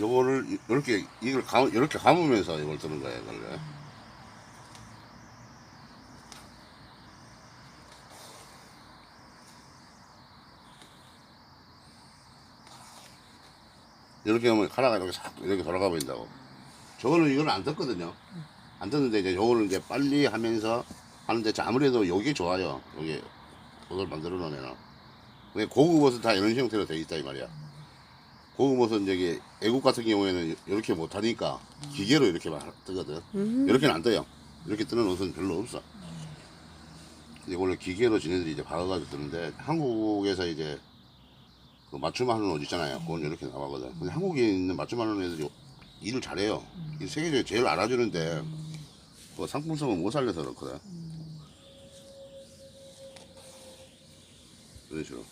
요거를 이렇게 이걸 감 이렇게 감으면서 이걸 뜨는 거예요, 원래. 이렇게 하면 카라가 이렇게 싹 이렇게 돌아가 버린다고. 저거는 이거는 안 떴거든요. 안 떴는데 이제 요거를 이제 빨리 하면서 하는데 자, 아무래도 요게 좋아요. 요게 옷을 만들어 놓으면. 고급 옷은 다 이런 형태로 돼 있다 이 말이야. 옷은 저기 애국 같은 경우에는 이렇게 못 하니까 기계로 이렇게 막 뜨거든. 이렇게는 안 떠요. 이렇게 뜨는 옷은 별로 없어. 근데 원래 기계로 지네들이 이제 박아가지고 뜨는데 한국에서 이제 그 맞춤하는 옷 있잖아요. 그건 이렇게 나가거든. 근데 한국에 있는 맞춤하는 애들이 일을 잘해요. 이 세계적으로 제일 알아주는데 그 상품성은 못 살려서 그렇거든. 이런 식으로.